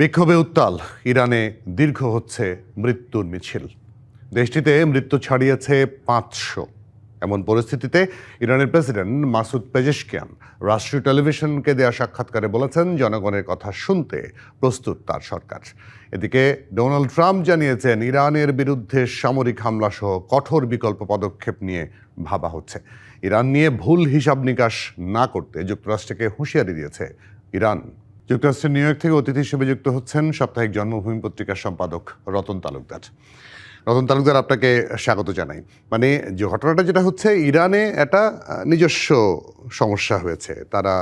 বিক্ষোভে উত্তাল। ইরানে দীর্ঘ হচ্ছে মৃত্যুর মিছিল। দেশটিতে মৃত্যু ছাড়িয়েছে পাঁচশো। এমন পরিস্থিতিতে ইরানের প্রেসিডেন্ট মাসুদ পেজেশকিয়ান রাষ্ট্রীয় টেলিভিশনকে দেওয়া সাক্ষাৎকারে বলেছেন, জনগণের কথা শুনতে প্রস্তুত তার সরকার। এদিকে ডোনাল্ড ট্রাম্প জানিয়েছেন, ইরানের বিরুদ্ধে সামরিক হামলা সহ কঠোর বিকল্প পদক্ষেপ নিয়ে ভাবা হচ্ছে। ইরান নিয়ে ভুল হিসাব নিকাশ না করতে যুক্তরাষ্ট্রকে হুঁশিয়ারি দিয়েছে ইরান। যুক্তরাষ্ট্রের নিউ ইয়র্ক থেকে অতিথি হিসেবে যুক্ত হচ্ছেন সাপ্তাহিক জন্মভূমি পত্রিকার সম্পাদক রতন তালুকদার। রতন তালুকদার, আপনাকে স্বাগত জানাই। মানে যে ঘটনাটা যেটা হচ্ছে, ইরানে একটা নিজস্ব সমস্যা হয়েছে। তারা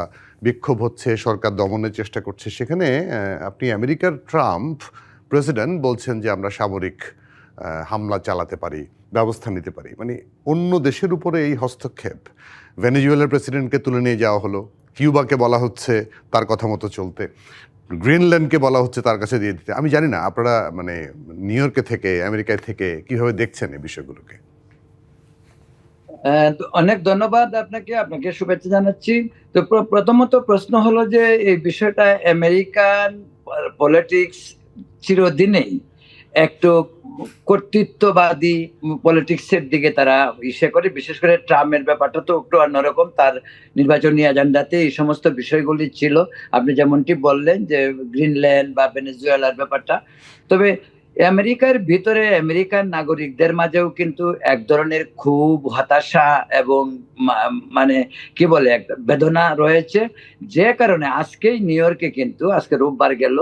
বিক্ষোভ হচ্ছে, সরকার দমনের চেষ্টা করছে। সেখানে আপনি আমেরিকার ট্রাম্প প্রেসিডেন্ট বলছেন যে আমরা সামরিক হামলা চালাতে পারি, ব্যবস্থা নিতে পারি। মানে অন্য দেশের উপরে এই হস্তক্ষেপ, ভেনেজুয়েলার প্রেসিডেন্টকে তুলে নিয়ে যাওয়া হলো। কিউবাকে বলা হচ্ছে তার কথা মতো চলতে। গ্রিনল্যান্ডকে বলা হচ্ছে তার কাছে দিয়ে দিতে। আমি জানি না, আপনারা মানে নিউ ইয়র্কে থেকে, আমেরিকায় থেকে কীভাবে দেখছেন এই বিষয়গুলোকে? অনেক ধন্যবাদ আপনাকে আপনাকে শুভেচ্ছা জানাচ্ছি। তো প্রথমত প্রশ্ন হলো যে এই বিষয়টা আমেরিকান পলিটিক্স চিরদিনেই একটু কর্তৃত্ববাদী পলিটিক্সের দিকে তারা ইসে করে। বিশেষ করে ট্রাম্পের ব্যাপারটা তো একটু অন্যরকম। তার নির্বাচনী এজেন্ডাতে এই সমস্ত বিষয়গুলি ছিল। আপনি যেমনটি বললেন যে গ্রিনল্যান্ড বা ভেনেজুয়েলার ব্যাপারটা। তবে আমেরিকার ভিতরে আমেরিকান নাগরিকদের মাঝেও কিন্তু এক ধরনের খুব হতাশা এবং মানে কি বলে একটা বেদনা রয়েছে। যে কারণে আজকেই নিউ ইয়র্কে কিন্তু, আজকে রোববার গেল,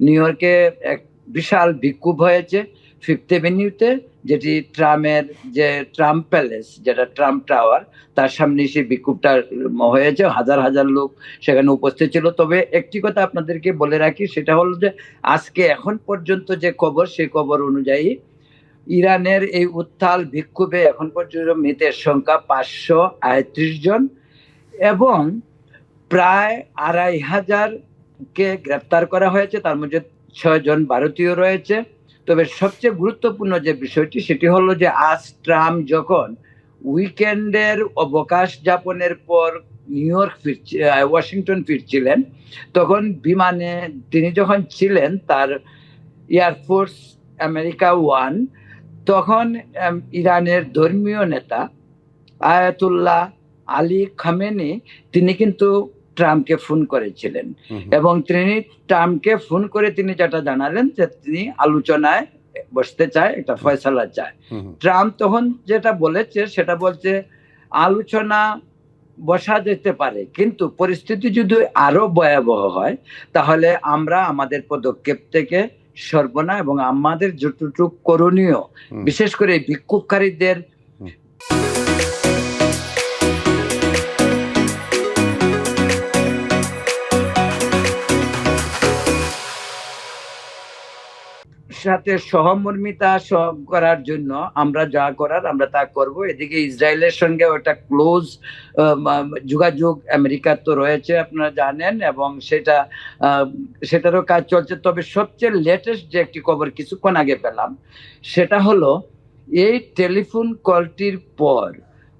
নিউ ইয়র্কে এক বিশাল বিক্ষোভ হয়েছে। ফিফথ এভিনিউতে যেটি ট্রামের যে ট্রাম্প প্যালেস, যেটা ট্রাম্প টাওয়ার, তার সামনে সেই বিক্ষোভটা হয়েছে, হাজার হাজার লোক সেখানে উপস্থিত ছিল। তবে একটি কথা আপনাদেরকে বলে রাখি, সেটা হলো যে আজকে এখন পর্যন্ত যে খবর, সেই খবর অনুযায়ী ইরানের এই উত্তাল বিক্ষোভে এখন পর্যন্ত মৃতের সংখ্যা পাঁচশো আয়ত্রিশ জন এবং প্রায় আড়াই হাজার কে গ্রেপ্তার করা হয়েছে। তার মধ্যে ছয় জন ভারতীয় রয়েছে। তবে সবচেয়ে গুরুত্বপূর্ণ যে বিষয়টি, সেটি হলো যে আজ ট্রাম্প যখন উইকেন্ডের অবকাশ যাপনের পর নিউ ইয়র্ক ফিরছে ওয়াশিংটন ফিরছিলেন, তখন বিমানে তিনি যখন ছিলেন তার এয়ারফোর্স আমেরিকা ওয়ান তখন ইরানের ধর্মীয় নেতা আয়াতুল্লাহ আলী খামেনি, তিনি কিন্তু ট্রাম্পকে ফোন করেছিলেন। এবং তিনি ট্রাম্পকে ফোন করে তিনি যেটা জানালেন যে তিনি আলোচনায় বসতে চায় একটা ফয়সালা চায়। ট্রাম্প তখন যেটা বলেছে সেটা বলছে আলোচনা বসা যেতে পারে কিন্তু পরিস্থিতি যদি আরও ভয়াবহ হয় তাহলে আমরা আমাদের পদক্ষেপ থেকে সর্বনা এবং আমাদের যতটুকু করণীয় বিশেষ করে বিক্ষোভকারীদের সাথে সহমর্মিতা সহ করার জন্য আমরা যা করার আমরা তা করব। এদিকে ইসরায়েলের সঙ্গে ওটা ক্লোজ যোগাযোগ আমেরিকার তো রয়েছে আপনারা জানেন এবং সেটা সেটারও কাজ চলছে। তবে সবচেয়ে লেটেস্ট যে একটি খবর কিছুক্ষণ আগে পেলাম সেটা হলো এই টেলিফোন কলটির পর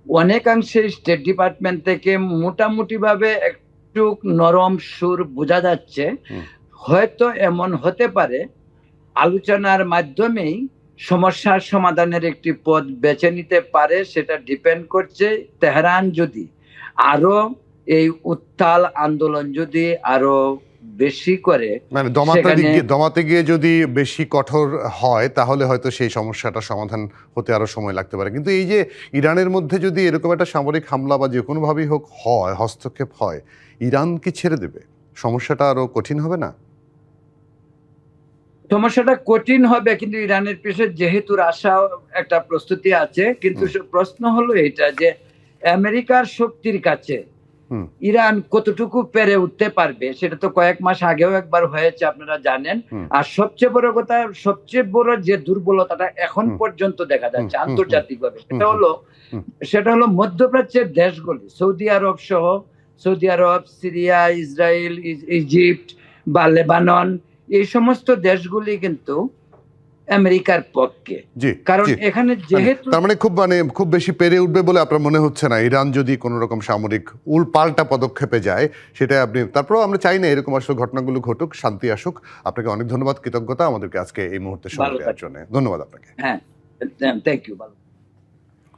অনেকাংশে স্টেট ডিপার্টমেন্ট থেকে মোটামুটিভাবে একটু নরম সুর বোঝা যাচ্ছে। হয়তো এমন হতে পারে আলোচনার মাধ্যমেই সমস্যার সমাধানের একটি পথ বেছে নিতে পারে সেটা ডিপেন্ড করছে তেহরান যদি। আরও এই উত্তাল আন্দোলন যদি আরও বেশি করে মানে দমাতে গিয়ে দমাতে গিয়ে যদি বেশি কঠোর হয় তাহলে হয়তো সেই সমস্যাটা সমাধান হতে আরও সময় লাগতে পারে। কিন্তু এই যে ইরানের মধ্যে যদি এরকম একটা সামরিক হামলা বা যে কোনোভাবেই হোক হয় হস্তক্ষেপ হয় ইরান কি ছেড়ে দেবে? সমস্যাটা আরও কঠিন হবে না? সমস্যাটা কঠিন হবে কিন্তু ইরানের পিছনে যেহেতু রাশা একটা প্রস্তুতি আছে কিন্তু প্রশ্ন হলো এটা যে আমেরিকার শক্তির কাছে ইরান কতটুকু পেরে উঠতে পারবে সেটা তো কয়েক মাস আগেও একবার হয়েছে আপনারা জানেন। আর সবচেয়ে বড় কথা সবচেয়ে বড় যে দুর্বলতাটা এখন পর্যন্ত দেখা যাচ্ছে আন্তর্জাতিকভাবে সেটা হলো সেটা হলো মধ্যপ্রাচ্যের দেশগুলি সৌদি আরব সহ Saudi Arab Syria Israel Egypt বা লেবানন এই সমস্ত দেশগুলি কিন্তু আমেরিকার পক্ষে। কারণ এখানে মানে, যেহেতু তার মানে খুব মানে খুব বেশি পেরে উঠবে বলে আপনার মনে হচ্ছে না? ইরান যদি কোনো রকম সামরিক উল্পাল্টা পদক্ষেপে যায় সেটা আপনি তারপরেও আমরা চাই না এরকম আসলে ঘটনাগুলো ঘটুক শান্তি আসুক। আপনাকে অনেক ধন্যবাদ কৃতজ্ঞতা। আমাদেরকে আজকে এই মুহূর্তে সময় দেওয়ার জন্য। ধন্যবাদ আপনাকে। হ্যাঁ থ্যাংক ইউ ভালো